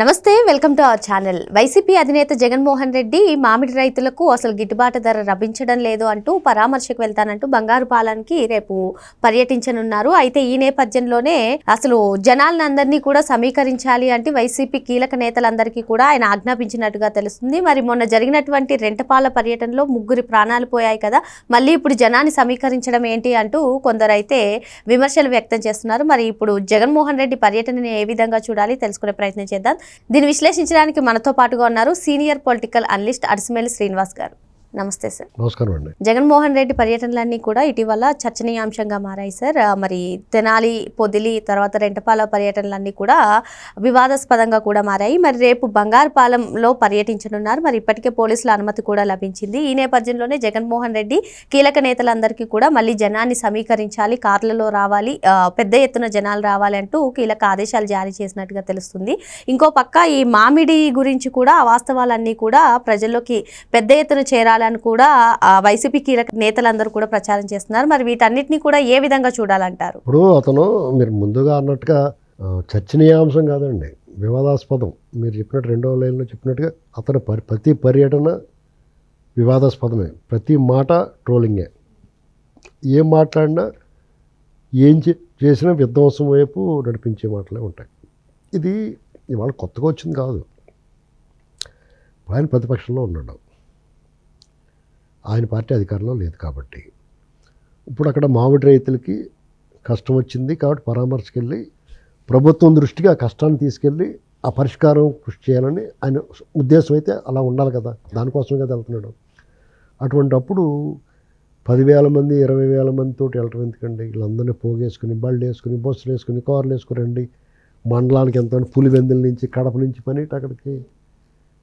నమస్తే welcome to our channel. YCP అధినేత జగన్మోహన్ రెడ్డి మామిడి రైతులకు అసలు గిట్టుబాటు ధర లభించడం లేదు అంటూ పరామర్శకు వెళ్తానంటూ బంగారు పాలనకి రేపు పర్యటించనున్నారు. అయితే ఈ నేపథ్యంలోనే అసలు జనాలందరినీ కూడా సమీకరించాలి అంటే వైసీపీ కీలక నేతలందరికీ కూడా ఆయన ఆజ్ఞాపించినట్టుగా తెలుస్తుంది. మరి మొన్న జరిగినటువంటి రెంటపాల పర్యటనలో ముగ్గురి ప్రాణాలు పోయాయి కదా మళ్ళీ ఇప్పుడు జనాన్ని సమీకరించడం ఏంటి అంటూ కొందరైతే విమర్శలు వ్యక్తం చేస్తున్నారు. మరి ఇప్పుడు జగన్మోహన్ రెడ్డి పర్యటనని ఏ విధంగా చూడాలి తెలుసుకునే ప్రయత్నం చేద్దాం. దీన్ని విశ్లేషించడానికి మనతో పాటుగా ఉన్నారు senior political analyst Adusumilli Srinivas garu. నమస్తే సార్ నమస్కారం అండి. జగన్మోహన్ రెడ్డి పర్యటనలన్నీ కూడా ఇటీవల చర్చనీయాంశంగా మారాయి సార్ మరి తెనాలి పొదిలి తర్వాత రెంటపాల పర్యటనలన్నీ కూడా వివాదాస్పదంగా కూడా మారాయి. మరి రేపు బంగారుపాలెంలో పర్యటించనున్నారు. మరి ఇప్పటికే పోలీసుల అనుమతి కూడా లభించింది. ఈ నేపథ్యంలోనే జగన్మోహన్ రెడ్డి కీలక నేతలందరికీ కూడా మళ్ళీ జనాన్ని సమీకరించాలి కార్లలో రావాలి పెద్ద ఎత్తున జనాలు రావాలి అంటూ కీలక ఆదేశాలు జారీ చేసినట్టుగా తెలుస్తుంది. ఇంకో పక్క ఈ మామిడి గురించి కూడా వాస్తవాలన్నీ కూడా ప్రజల్లోకి పెద్ద ఎత్తున చేరాలని కూడా ఆ వైసీపీ కీలక నేతలందరూ కూడా ప్రచారం చేస్తున్నారు. మరి వీటన్నిటిని కూడా ఏ విధంగా చూడాలంటారు? ఇప్పుడు అతను మీరు ముందుగా అన్నట్టుగా చర్చనీయాంశం కాదండి. వివాదాస్పదం. మీరు చెప్పినట్టు రెండవ లైన్లో చెప్పినట్టుగా అతను పరి ప్రతి పర్యటన వివాదాస్పదమే. ప్రతి మాట ట్రోలింగే. ఏం మాట్లాడినా ఏం చేసినా విధ్వంసం వైపు నడిపించే మాటలే ఉంటాయి. ఇది ఇవాళ కొత్తగా వచ్చింది కాదు. ఆయన ప్రతిపక్షంలో ఉన్నాడు. ఆయన పార్టీ అధికారంలో లేదు కాబట్టి. ఇప్పుడు అక్కడ మామిడి రైతులకి కష్టం వచ్చింది కాబట్టి పరామర్శకెళ్ళి ప్రభుత్వం దృష్టికి ఆ కష్టాన్ని తీసుకెళ్ళి ఆ పరిష్కారం కృషి చేయాలని ఆయన ఉద్దేశం అయితే అలా ఉండాలి కదా. దానికోసమే కదా వెళ్తున్నాడు. అటువంటి అప్పుడు పదివేల మంది ఇరవై వేల మందితో వెళ్ళటం ఎందుకండి? వీళ్ళందరినీ పోగేసుకుని బళ్ళు వేసుకుని బస్సులు వేసుకుని కార్లు వేసుకురండి మండలానికి ఎంత పులివెందుల నుంచి కడప నుంచి పని అక్కడికి?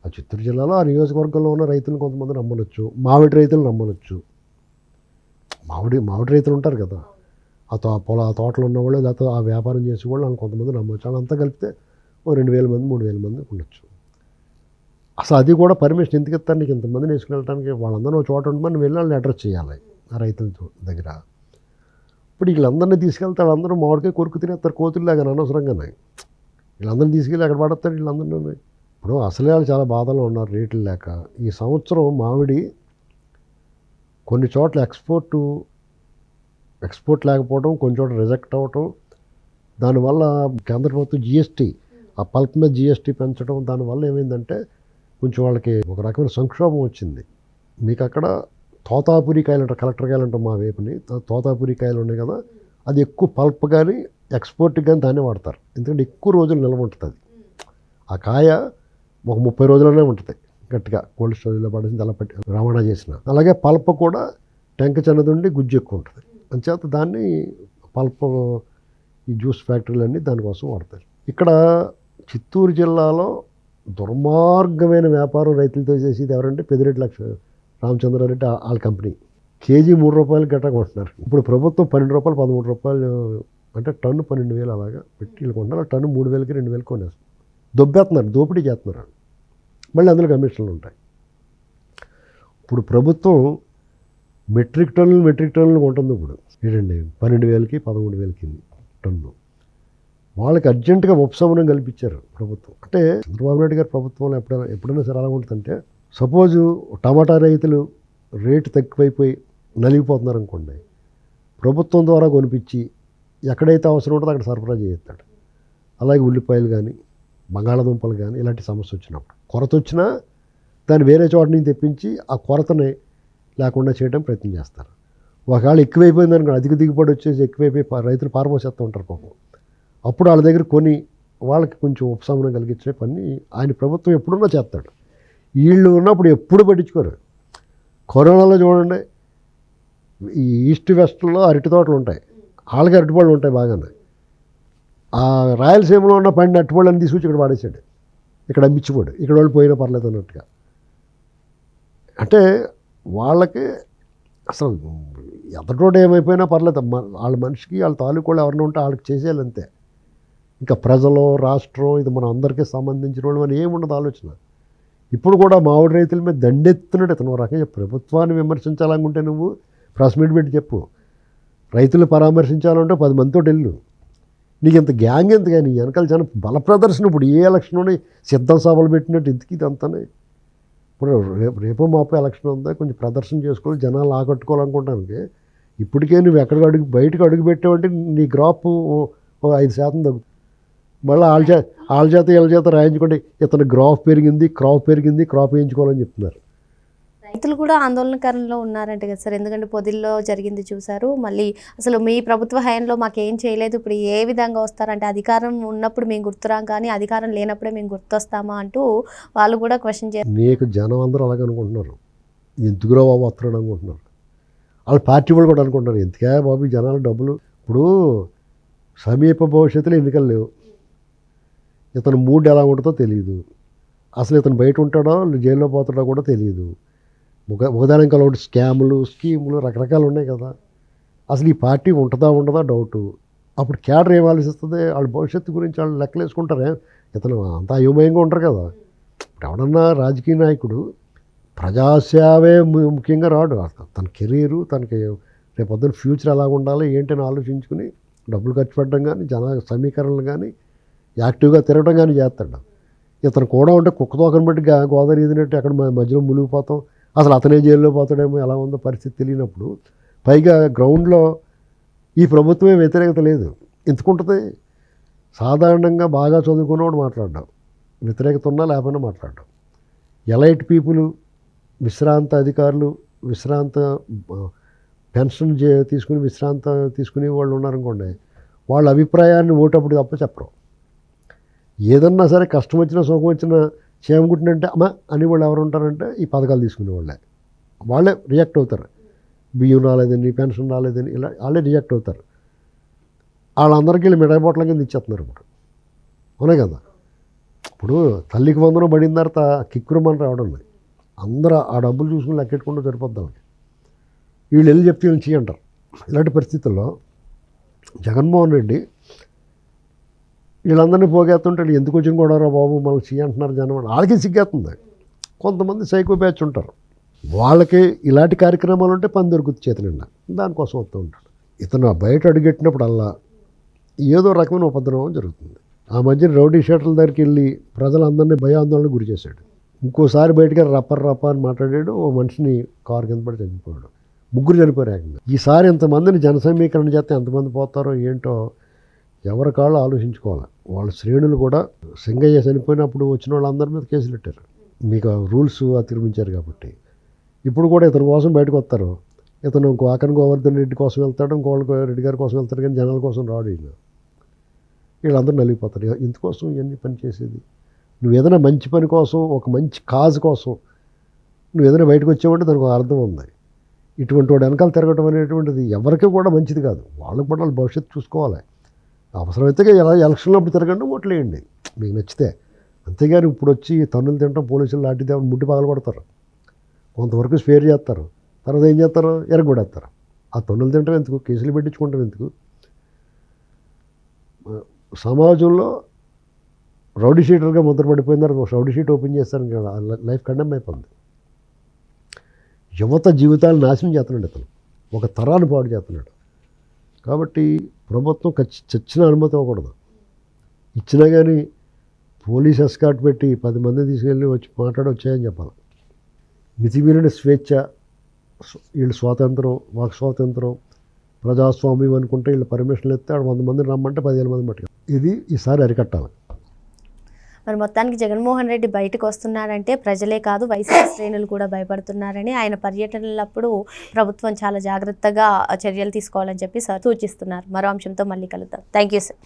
ఆ చిత్తూరు జిల్లాలో ఆ నియోజకవర్గంలో ఉన్న రైతులను కొంతమంది నమ్మనొచ్చు మామిడి రైతులు నమ్మనొచ్చు. మామిడి మామిడి రైతులు ఉంటారు కదా. ఆ తో పొల ఆ తోటలు ఉన్నవాళ్ళు లేకపోతే ఆ వ్యాపారం చేసే వాళ్ళు అని కొంతమంది నమ్మొచ్చు. వాళ్ళంతా కలిపితే ఓ రెండు వేల మంది మూడు వేల మంది ఉండొచ్చు. అసలు అది కూడా పర్మిషన్ ఎందుకు ఇస్తారు? నీకు ఇంతమందిని వేసుకెళ్ళడానికి వాళ్ళందరూ ఒక చోట ఉండమని వెళ్ళి వాళ్ళని అడ్రస్ చేయాలి ఆ రైతుల దగ్గర. ఇప్పుడు వీళ్ళందరినీ తీసుకెళ్తే వాళ్ళందరూ మామిడికాయ కొరుకు తినేస్తారు కోతుల్లాగా అనవసరంగానే. వీళ్ళందరినీ తీసుకెళ్ళి అక్కడ పడతారు వీళ్ళందరినీ ఇప్పుడు అసలే వాళ్ళు చాలా బాధలో ఉన్నారు రేట్లు లేక. ఈ సంవత్సరం మామిడి కొన్ని చోట్ల ఎక్స్పోర్టు ఎక్స్పోర్ట్ లేకపోవడం కొన్ని చోట్ల రిజెక్ట్ అవ్వటం దానివల్ల కేంద్ర ప్రభుత్వం జిఎస్టీ ఆ పల్ప్ మీద జిఎస్టీ పెంచడం దానివల్ల ఏమైందంటే కొంచెం వాళ్ళకి ఒక రకమైన సంక్షోభం వచ్చింది. మీకు అక్కడ తోతాపురి కాయలు అంటారు కలెక్టర్ కాయలు అంటాం మా వైపుని. తో- తోతాపురి కాయలు ఉన్నాయి కదా అది ఎక్కువ పల్ప్ కానీ ఎక్స్పోర్ట్కి కానీ దాన్నే వాడతారు. ఎందుకంటే ఎక్కువ రోజులు నిల్వ ఉంటుంది ఆ కాయ ఒక ముప్పై రోజుల్లోనే ఉంటుంది. గట్టిగా కోల్డ్ స్టోరేజ్లో పడేసి అలా పెట్టి రవాణా చేసిన. అలాగే పల్ప కూడా టెంక చిన్నదుండి గుజ్జు ఎక్కువ ఉంటుంది. అంచేత దాన్ని పల్ప ఈ జ్యూస్ ఫ్యాక్టరీలన్నీ దానికోసం వాడతారు. ఇక్కడ చిత్తూరు జిల్లాలో దుర్మార్గమైన వ్యాపారం రైతులతో చేసేది ఎవరంటే పెదిరెడ్డి లక్ష రామచంద్రారెడ్డి ఆల్ వాళ్ళ కంపెనీ. కేజీ మూడు రూపాయలు గట్టా కొంటున్నారు. ఇప్పుడు ప్రభుత్వం పన్నెండు రూపాయలు పదమూడు రూపాయలు అంటే టన్ను పన్నెండు వేలు అలాగా పెట్టి వీళ్ళు కొంటున్నారు. టన్ను మూడు వేలకి రెండు వేలు కొనేస్తారు. దొబ్బేస్తున్నారు దోపిడీ చేస్తున్నారు మళ్ళీ అందులో కమిషన్లు ఉంటాయి. ఇప్పుడు ప్రభుత్వం మెట్రిక్ టన్నులు మెట్రిక్ టన్నులు ఉంటుంది ఇప్పుడు. ఏంటండి? పన్నెండు వేలకి పదమూడు వేలకి టన్ను. వాళ్ళకి అర్జెంటుగా ఉపశమనం కల్పించారు ప్రభుత్వం. అంటే చంద్రబాబు నాయుడు గారి ప్రభుత్వంలో ఎప్పుడైనా ఎప్పుడైనా సరే అలా ఉంటుందంటే సపోజు టమాటా రైతులు రేటు తక్కువైపోయి నలిగిపోతున్నారు అనుకోండి ప్రభుత్వం ద్వారా కొనిపించి ఎక్కడైతే అవసరం ఉంటుందో అక్కడ సరఫరా చేస్తాడు అలాగే ఉల్లిపాయలు కానీ బంగాళాదుంపలు కానీ ఇలాంటి సమస్య వచ్చినప్పుడు. కొరత వచ్చినా దాన్ని వేరే చోట నుంచి తెప్పించి ఆ కొరతని లేకుండా చేయడం ప్రయత్నం చేస్తారు. ఒకవేళ ఎక్కువైపోయింది అనుకో అధిక దిగుబడి వచ్చేసి ఎక్కువైపోయి రైతులు పారబోసేస్తూ ఉంటారు పాపం. అప్పుడు వాళ్ళ దగ్గర కొని వాళ్ళకి కొంచెం ఉపశమనం కలిగించే పని ఆయన ప్రభుత్వం ఎప్పుడున్నా చేస్తాడు. వీళ్ళు ఉన్నప్పుడు ఎప్పుడు పట్టించుకోరు. కరోనాలో చూడండి ఈ ఈస్ట్ వెస్ట్లో అరటి తోటలు ఉంటాయి. వాళ్ళకి అరటిపళ్ళు ఉంటాయి బాగానే. ఆ రాయలసీమలో ఉన్న పండిన అరటిపళ్ళని తీసుకొచ్చి ఇక్కడ పాడేశాడు ఇక్కడ అమ్మించిపోడు ఇక్కడ వాళ్ళు పోయినా పర్లేదు అన్నట్టుగా. అంటే వాళ్ళకి అసలు ఎదటోడు ఏమైపోయినా పర్లేదు. వాళ్ళ మనిషికి వాళ్ళ తాలూకు వాళ్ళు ఎవరిన ఉంటే వాళ్ళకి చేసేయాలి అంతే. ఇంకా ప్రజలు రాష్ట్రం ఇది మన అందరికీ సంబంధించిన వాళ్ళు అని ఏముండదు ఆలోచన. ఇప్పుడు కూడా మామిడి రైతుల మీద దండెత్తున్నట్టు ఇతను రకంగా ప్రభుత్వాన్ని విమర్శించాలనుకుంటే నువ్వు ప్రెస్ మీట్ పెట్టి చెప్పు. రైతులు పరామర్శించాలంటే పది మందితో వెళ్ళు నీకు ఇంత గ్యాంగ్ ఎంత కానీ వెనకాల జన బల ప్రదర్శన. ఇప్పుడు ఏ ఎలక్షన్ ఉన్నాయి సిద్ధం సభలు పెట్టినట్టు ఇంతకి ఇదంతానే ఇప్పుడు రేపు రేపు మాపో ఎలక్షన్ ఉందా? కొంచెం ప్రదర్శన చేసుకోవాలి జనాలు ఆకట్టుకోవాలనుకుంటానికి. ఇప్పటికే నువ్వు ఎక్కడికి అడుగు బయటకు అడుగు పెట్టావంటే నీ గ్రాప్ ఓ- ఓ ఐదు శాతం తగ్గుతుంది మళ్ళీ వాళ్ళ చేత వాళ్ళ చేత వీళ్ళ చేత రాయించుకుంటే ఇతను గ్రాఫ్ పెరిగింది క్రాప్ పెరిగింది క్రాప్ వేయించుకోవాలని చెప్తున్నారు. రైతులు కూడా ఆందోళనకరంలో ఉన్నారంట కదా సార్. ఎందుకంటే పొదిల్లో జరిగింది చూసారు మళ్ళీ అసలు మీ ప్రభుత్వ హయాంలో మాకేం చేయలేదు. ఇప్పుడు ఏ విధంగా వస్తారంటే అధికారం ఉన్నప్పుడు మేము గుర్తురాం కానీ అధికారం లేనప్పుడే మేము గుర్తొస్తామా అంటూ వాళ్ళు కూడా క్వశ్చన్ చేస్తారు నీకు జనం అందరూ అలాగే అనుకుంటున్నారు. ఎందుకురా బాబు వస్తున్నాడు అనుకుంటున్నారు. వాళ్ళ పార్టీ వాళ్ళు కూడా అనుకుంటున్నారు. ఎందుకే బాబు జనాలు డబ్బులు? ఇప్పుడు సమీప భవిష్యత్తులో ఎన్నికలు లేవు. ఇతను మూడ్ ఎలా ఉంటుందో తెలియదు అసలు ఇతను బయట ఉంటాడో? జైల్లో పోతాడో కూడా తెలియదు ఒక ఒకదాని ఒకటి స్కాములు స్కీములు రకరకాలు ఉన్నాయి కదా. అసలు ఈ పార్టీ ఉంటుందా ఉండదా డౌటు. అప్పుడు క్యాడర్ ఏం ఆలోచిస్తుంది? వాళ్ళ భవిష్యత్తు గురించి వాళ్ళు లెక్కలు వేసుకుంటారే ఇతను అంత అయోమయంగా ఉంటారు కదా. ఇప్పుడు ఎవడన్నా రాజకీయ నాయకుడు ప్రజాసేవే ము- ముఖ్యంగా రాడు. తన కెరీరు తనకి రేపు ఫ్యూచర్ ఎలా ఉండాలి ఏంటని ఆలోచించుకుని డబ్బులు ఖర్చు పెట్టడం కానీ జన సమీకరణలు కానీ యాక్టివ్గా తిరగడం కానీ చేస్తాడు. ఇతను కూడా ఉంటే కుక్కతో తోకని బట్టి గోదావరి ఎదినట్టు అక్కడ మధ్యలో మునిగిపోతాం. అసలు అతనే జైల్లో పోతాడేమో ఎలా ఉందో పరిస్థితి తెలియనప్పుడు పైగా గ్రౌండ్లో ఈ ప్రభుత్వమే వ్యతిరేకత లేదు. ఎందుకుంటుంది? సాధారణంగా బాగా చదువుకున్నవాడు మాట్లాడడం వ్యతిరేకత ఉన్నా లేకపోయినా మాట్లాడడం. ఎలైట్ పీపుల్ విశ్రాంత అధికారులు విశ్రాంత పెన్షన్ చే తీసుకుని విశ్రాంత తీసుకునే వాళ్ళు ఉన్నారనుకోండి వాళ్ళ అభిప్రాయాన్ని ఓటప్పుడు తప్ప చెప్పరు. ఏదన్నా సరే కష్టం వచ్చినా సుఖం వచ్చినా చేమగుట్టినంటే అమ్మ అని వాళ్ళు ఎవరు ఉంటారంటే ఈ పథకాలు తీసుకునే వాళ్ళే. వాళ్ళే రియాక్ట్ అవుతారు. బియ్యం రాలేదని పెన్షన్ రాలేదని ఇలా వాళ్ళే రియాక్ట్ అవుతారు. వాళ్ళందరికీ వెళ్ళి మిఠాయి బొట్ల కింద ఇచ్చేస్తున్నారు ఇప్పుడు. అవునే కదా? ఇప్పుడు తల్లికి వందనం పడిన తర్వాత కిక్కురమని రావడం లేదు. అందరూ ఆ డబ్బులు చూసుకుని లెక్కెట్టుకుంటూ సరిపోద్ది వాళ్ళకి. వీళ్ళు వెళ్ళి చెప్తే వీళ్ళు చేయంటారు. ఇలాంటి పరిస్థితుల్లో జగన్మోహన్ రెడ్డి వీళ్ళందరినీ పోగేస్తుంటాడు. ఎందుకు వచ్చిన కూడా బాబు? మనం చేయంటున్నారు జనం అని. వాళ్ళకి సిగ్గేస్తుంది. కొంతమంది సైకో బ్యాచ్ ఉంటారు. వాళ్ళకి ఇలాంటి కార్యక్రమాలు ఉంటే పని దొరుకుతుంది చేతి నిండా. దానికోసం వస్తూ ఉంటాడు. ఇతను బయట అడుగెట్టినప్పుడల్లా ఏదో రకమైన ఉపద్రవం జరుగుతుంది. ఆ మధ్యన రౌడీ షీటర్ల దగ్గరికి వెళ్ళి ప్రజలందరినీ భయాందోళన గురి చేశాడు. ఇంకోసారి బయటకి రప్పర్ రప్ప అని మాట్లాడాడు. ఓ మనిషిని కారు కింద పడి చనిపోయాడు. ముగ్గురు చనిపోయారు ఏకంగా ఈసారి ఇంతమందిని జన సమీకరణ చేస్తే ఎంతమంది పోతారో ఏంటో ఎవరి కాళ్ళు ఆలోచించుకోవాలి. వాళ్ళ శ్రేణులు కూడా సింగయ్య చనిపోయినప్పుడు వచ్చిన వాళ్ళందరి మీద కేసులు పెట్టారు. మీకు రూల్స్ అతిక్రమించారు కాబట్టి. ఇప్పుడు కూడా ఇతని కోసం బయటకు వస్తారు. ఇతను ఇంకో ఆకన్ గోవర్ధన్ రెడ్డి కోసం వెళ్తాడు ఇంకోళ్ళ రెడ్డి గారి కోసం వెళ్తాడు కానీ జనాల కోసం రాడు వీళ్ళందరూ నలిగిపోతారు. ఇందుకోసం ఇవన్నీ పని చేసేది. నువ్వు ఏదైనా మంచి పని కోసం ఒక మంచి కాజ్ కోసం నువ్వు ఏదైనా బయటకు వచ్చావంటే దానికి ఒక అర్థం ఉంది. ఇటువంటి వాడు వెనకాల తిరగటం అనేటువంటిది ఎవరికి కూడా మంచిది కాదు. వాళ్ళకి కూడా వాళ్ళు భవిష్యత్తు చూసుకోవాలి. అవసరమైతే ఎలా ఎలక్షన్లో అప్పుడు తిరగండి ఓట్లేయండి. మీకు నచ్చితే. అంతేగాని ఇప్పుడు వచ్చి తన్నులు తింటాం పోలీసులు లాంటి దేవుని ముట్టి పగలు కొడతారు కొంతవరకు స్పేర్ చేస్తారు. తర్వాత ఏం చేస్తారు? ఎరగొడేస్తారు. ఆ తన్నులు తింటాం ఎందుకు? కేసులు పెట్టించుకుంటాం ఎందుకు? సమాజంలో రౌడీ షీటర్గా ముద్ర ఒక రౌడీ షీట్ ఓపెన్ చేస్తాను కదా లైఫ్ కండెమ్ అయిపోతుంది యువత జీవితాలు నాశనం చేస్తున్నాడు అతను ఒక తరాన్ని పాడు చేస్తున్నాడు. కాబట్టి ప్రభుత్వం ఖచ్చి చచ్చిన అనుమతి ఇవ్వకూడదు. ఇచ్చినా కానీ పోలీస్ ఎస్కాట్ పెట్టి పది మంది తీసుకెళ్ళి వచ్చి మాట్లాడి వచ్చాయని చెప్పాలి. మితిమీరిన స్వేచ్ఛ వీళ్ళు స్వాతంత్రం వాక్ స్వాతంత్రం ప్రజాస్వామ్యం అనుకుంటే వీళ్ళు పర్మిషన్లు ఎత్తే ఆడ వంద మంది రమ్మంటే పదిహేను మంది పట్టుకు ఇది ఈసారి అరికట్టాలి. మరి మొత్తానికి జగన్మోహన్ రెడ్డి బయటకు వస్తున్నాడంటే ప్రజలే కాదు వైసీపీ శ్రేణులు కూడా భయపడుతున్నారని ఆయన పర్యటనలప్పుడు ప్రభుత్వం చాలా జాగ్రత్తగా చర్యలు తీసుకోవాలని చెప్పి సూచిస్తున్నారు. మరో అంశంతో మళ్ళీ కలుద్దాం. Thank you sir